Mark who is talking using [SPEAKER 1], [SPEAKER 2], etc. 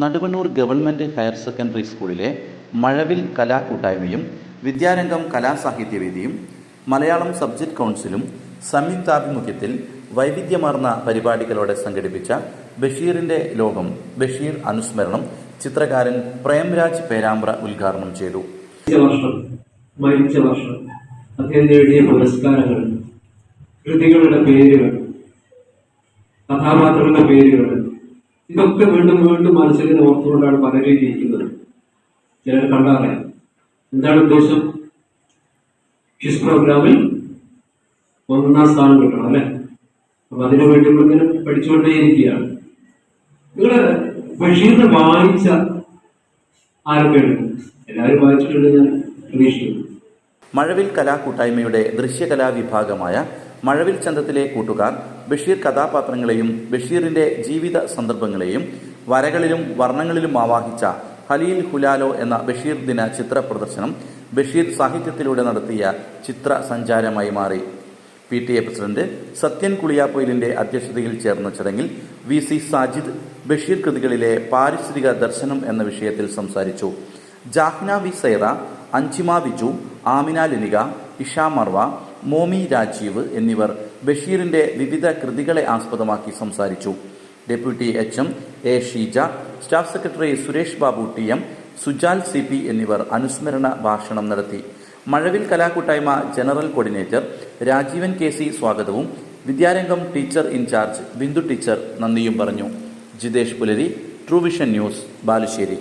[SPEAKER 1] Naduvannur government higher secondary സ്കൂളിലെ മഴവിൽ കലാകൂട്ടായ്മയും വിദ്യാരംഗം കലാസാഹിത്യവേദിയും Malayalam subject കൗൺസിലും സംയുക്താഭിമുഖ്യത്തിൽ വൈവിധ്യമാർന്ന പരിപാടികളോടെ സംഘടിപ്പിച്ച ബഷീറിന്റെ ലോകം ബഷീർ അനുസ്മരണം ചിത്രകാരൻ പ്രേംരാജ് പേരാമ്പ്ര ഉദ്ഘാടനം ചെയ്തു.
[SPEAKER 2] മരിച്ച വർഷം. അദ്ദേഹം നേടിയ പുരസ്കാരങ്ങൾ കൃതികളുടെ പേരുകൾ കഥാപാത്രങ്ങളുടെ പേരുകൾ ഇതൊക്കെ വീണ്ടും വീണ്ടും മനസ്സിലെ ഓർത്തുകൊണ്ടാണ് പലരും ചിലർ കണ്ടറിയാം എന്താണ് ഉദ്ദേശം? ക്വിസ് പ്രോഗ്രാമിൽ ഒന്നാം സ്ഥാനം കിട്ടണം അല്ലെ? അപ്പൊ അതിനു വേണ്ടി ഇങ്ങനെ പഠിച്ചുകൊണ്ടേയിരിക്കുകയാണ്. നിങ്ങൾ ബഷീറിനെ വായിച്ച ആരൊക്കെയുണ്ട്? എല്ലാവരും വായിച്ചിട്ടുണ്ട് ഞാൻ പ്രതീക്ഷിക്കുന്നു.
[SPEAKER 1] മഴവിൽ കലാകൂട്ടായ്മയുടെ ദൃശ്യകലാ വിഭാഗമായ മഴവിൽ ചന്തത്തിലെ കൂട്ടുകാർ ബഷീർ കഥാപാത്രങ്ങളെയും ബഷീറിന്റെ ജീവിത സന്ദർഭങ്ങളെയും വരകളിലും വർണങ്ങളിലും ആവാഹിച്ച ഹലീൽ ഹുലാലോ എന്ന ബഷീർ ദിന ചിത്ര പ്രദർശനം ബഷീർ സാഹിത്യത്തിലൂടെ നടത്തിയ ചിത്ര സഞ്ചാരമായി മാറി. P T A president Sathyan കുളിയാപ്പൊയിലിന്റെ അധ്യക്ഷതയിൽ ചേർന്ന ചടങ്ങിൽ വി സി സാജിദ് ബഷീർ കൃതികളിലെ പാരിസ്ഥിതിക ദർശനം എന്ന വിഷയത്തിൽ സംസാരിച്ചു. ജാഹ്ന വി സൈറ അഞ്ചിമ വിജു ആമിന ലിനിക ഇഷ മർവ മോമി രാജീവ് എന്നിവർ ബഷീറിന്റെ വിവിധ കൃതികളെ ആസ്പദമാക്കി സംസാരിച്ചു. Deputy H M A Sheeja staff secretary Suresh Babu T M Sujal C P എന്നിവർ അനുസ്മരണ ഭാഷണം നടത്തി. മഴവിൽ കലാകൂട്ടായ്മ general coordinator Rajeevan K C സ്വാഗതവും Vidyarangam teacher in-charge Bindu teacher നന്ദിയും പറഞ്ഞു. ജിതേഷ് പുലരി ട്രൂവിഷൻ ന്യൂസ് ബാലുശ്ശേരി.